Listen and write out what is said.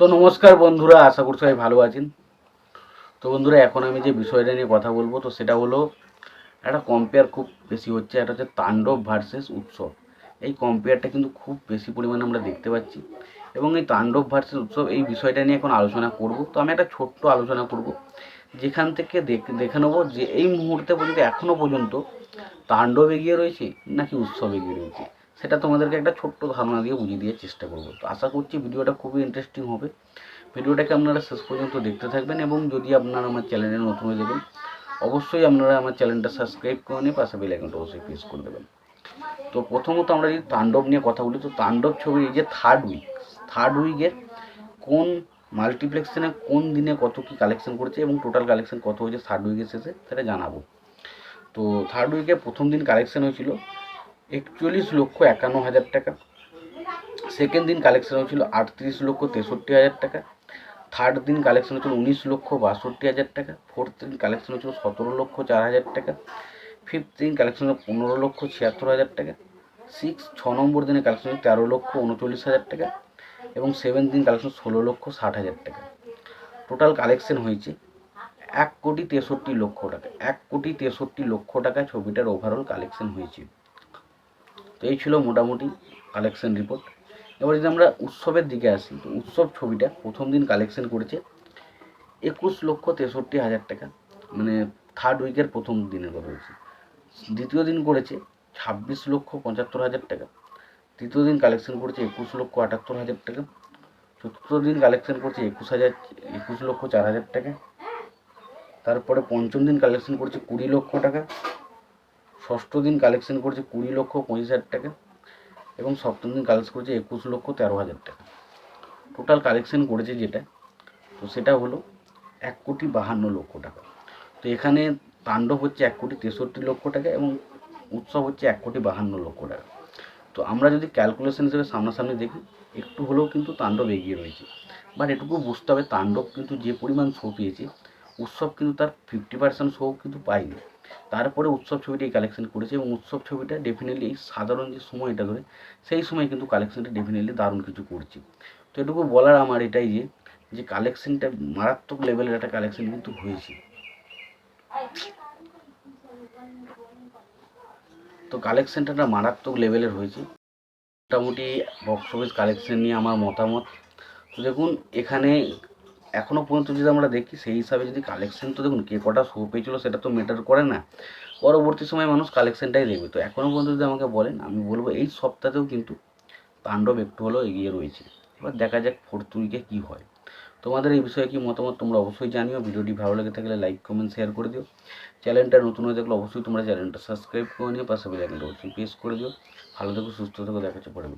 তো নমস্কার বন্ধুরা, আশা করছি সবাই ভালো আছেন। তো বন্ধুরা, এখন আমি যে বিষয়টা নিয়ে কথা বলব, তো সেটা হলো একটা কম্পেয়ার খুব বেশি হচ্ছে এটা হচ্ছে তাণ্ডব ভার্সেস উৎসব। এই কম্পেয়ারটা কিন্তু খুব বেশি পরিমাণে আমরা দেখতে পাচ্ছি। এবং এই তাণ্ডব ভার্সেস উৎসব, এই বিষয়টা নিয়ে এখন আলোচনা করব। তো আমি একটা ছোট্ট আলোচনা করব, যেখান থেকে দেখ- নেব যে এই মুহূর্তে পর্যন্ত এখনও পর্যন্ত তাণ্ডব এগিয়ে রয়েছে নাকি উৎসব এগিয়ে রয়েছে। সেটা তোমাদেরকে একটা ছোট্ট ধারণা দিয়ে বুঝিয়ে দেওয়ার চেষ্টা করব। তো আশা করছি ভিডিওটা খুবই ইন্টারেস্টিং হবে। ভিডিওটাকে আপনারা শেষ পর্যন্ত দেখতে থাকবেন এবং যদি আপনারা আমার চ্যানেলে নতুন হয়ে যাবেন অবশ্যই আপনারা আমার চ্যানেলটা সাবস্ক্রাইব করে নিয়ে পাশে বেল আইকনটা অবশ্যই প্রেস করে দেবেন। তো প্রথমত আমরা যদি তাণ্ডব নিয়ে কথা বলি, তো তাণ্ডব ছবির এই যে থার্ড উইক থার্ড উইকের কোন মাল্টিপ্লেক্সনে কোন দিনে কত কি কালেকশন করেছে এবং টোটাল কালেকশন কত হয়েছে থার্ড উইকের শেষে, সেটা জানাব। তো থার্ড উইকে প্রথম দিন কালেকশন হয়েছিল একচল্লিশ লক্ষ একান্ন হাজার টাকা। সেকেন্ড দিন কালেকশন হয়েছিল আটত্রিশ লক্ষ তেষট্টি হাজার টাকা। থার্ড দিন কালেকশন হয়েছিল উনিশ লক্ষ বাষট্টি হাজার টাকা। ফোর্থ দিন কালেকশন হয়েছিল সতেরো লক্ষ চার হাজার টাকা। ফিফথ দিন কালেকশন হলো পনেরো লক্ষ ছিয়াত্তর হাজার টাকা। সিক্স ছ নম্বর দিনে কালেকশন হয়েছে তেরো লক্ষ উনচল্লিশ হাজার টাকা এবং সেভেন দিন কালেকশন ষোলো লক্ষ ষাট হাজার টাকা। টোটাল কালেকশন হয়েছে এক কোটি তেষট্টি লক্ষ টাকা। এক কোটি তেষট্টি লক্ষ টাকা ছবিটার ওভারঅল কালেকশন হয়েছে। তো এই ছিল মোটামুটি কালেকশন রিপোর্ট এবার যদি আমরা উৎসবের দিকে আসি, তো উৎসব ছবিটা প্রথম দিন কালেকশন করেছে একুশ লক্ষ তেষট্টি হাজার টাকা। মানে থার্ড উইকের প্রথম দিনের কথা বলছি। দ্বিতীয় দিন করেছে ছাব্বিশ লক্ষ পঁচাত্তর হাজার টাকা। তৃতীয় দিন কালেকশন করেছে একুশ লক্ষ আটাত্তর হাজার টাকা। চতুর্থ দিন কালেকশন করছে একুশ হাজার, একুশ লক্ষ চার হাজার টাকা। তারপরে পঞ্চম দিন কালেকশন করছে কুড়ি লক্ষ টাকা। ষষ্ঠ দিন কালেকশন করছে কুড়ি লক্ষ পঁচিশ হাজার টাকা এবং সপ্তম দিন কালেকশন করেছে একুশ লক্ষ তেরো হাজার টাকা। টোটাল কালেকশন করেছে যেটা, তো সেটা হলো এক কোটি বাহান্ন লক্ষ টাকা। তো এখানে তাণ্ডব হচ্ছে এক কোটি তেষট্টি লক্ষ টাকা এবং উৎসব হচ্ছে এক কোটি বাহান্ন লক্ষ টাকা। তো আমরা যদি ক্যালকুলেশন হিসেবে সামনাসামনি দেখি, একটু হলেও কিন্তু তাণ্ডব এগিয়ে রয়েছে। বাট এটুকু বুঝতে হবে, তাণ্ডব কিন্তু যে পরিমাণ শো পেয়েছে, উৎসব কিন্তু তার ফিফটি পার্সেন্ট শো কিন্তু পায়নি। তারপরে উৎসব ছবিটা এই কালেকশন করেছে এবং উৎসব ছবিটা ডেফিনেটলি এই সাধারণ যে সময়টা ধরে, সেই সময় কিন্তু কালেকশনটা ডেফিনেটলি দারুণ কিছু করছে। তো এটুকু বলার আমার এটাই যে যে কালেকশনটা মারাত্মক লেভেলের একটা কালেকশন কিন্তু হয়েছে। তো কালেকশনটা একটা মারাত্মক লেভেলের হয়েছে। মোটামুটি বক্স অফিস কালেকশন নিয়ে আমার মতামত। তো দেখুন, এখানে এখনও পর্যন্ত যদি আমরা দেখি, সেই হিসাবে যদি কালেকশন তো দেখুন, কে কটা শো পেয়েছিল সেটা তো ম্যাটার করে না। পরবর্তী সময় মানুষ কালেকশনটাই দেখবে। তো এখনও পর্যন্ত যদি আমাকে বলেন, আমি বলব এই সপ্তাহেও কিন্তু তাণ্ডব একটু হলেও এগিয়ে রয়েছে। এবার দেখা যাক ফোর্থ উইকে কী হয়। তোমাদের এই বিষয়ে কি মতামত তোমরা অবশ্যই জানিও। ভিডিওটি ভালো লেগে থাকলে লাইক কমেন্ট শেয়ার করে দিও। চ্যানেলটা নতুন হয়ে থাকলে অবশ্যই তোমরা চ্যানেলটা সাবস্ক্রাইব করে নিও। পাশে বেল আইকনটা অবশ্যই প্রেস করে দিও। ভালো থেকো, সুস্থ থেকো। দেখা পরে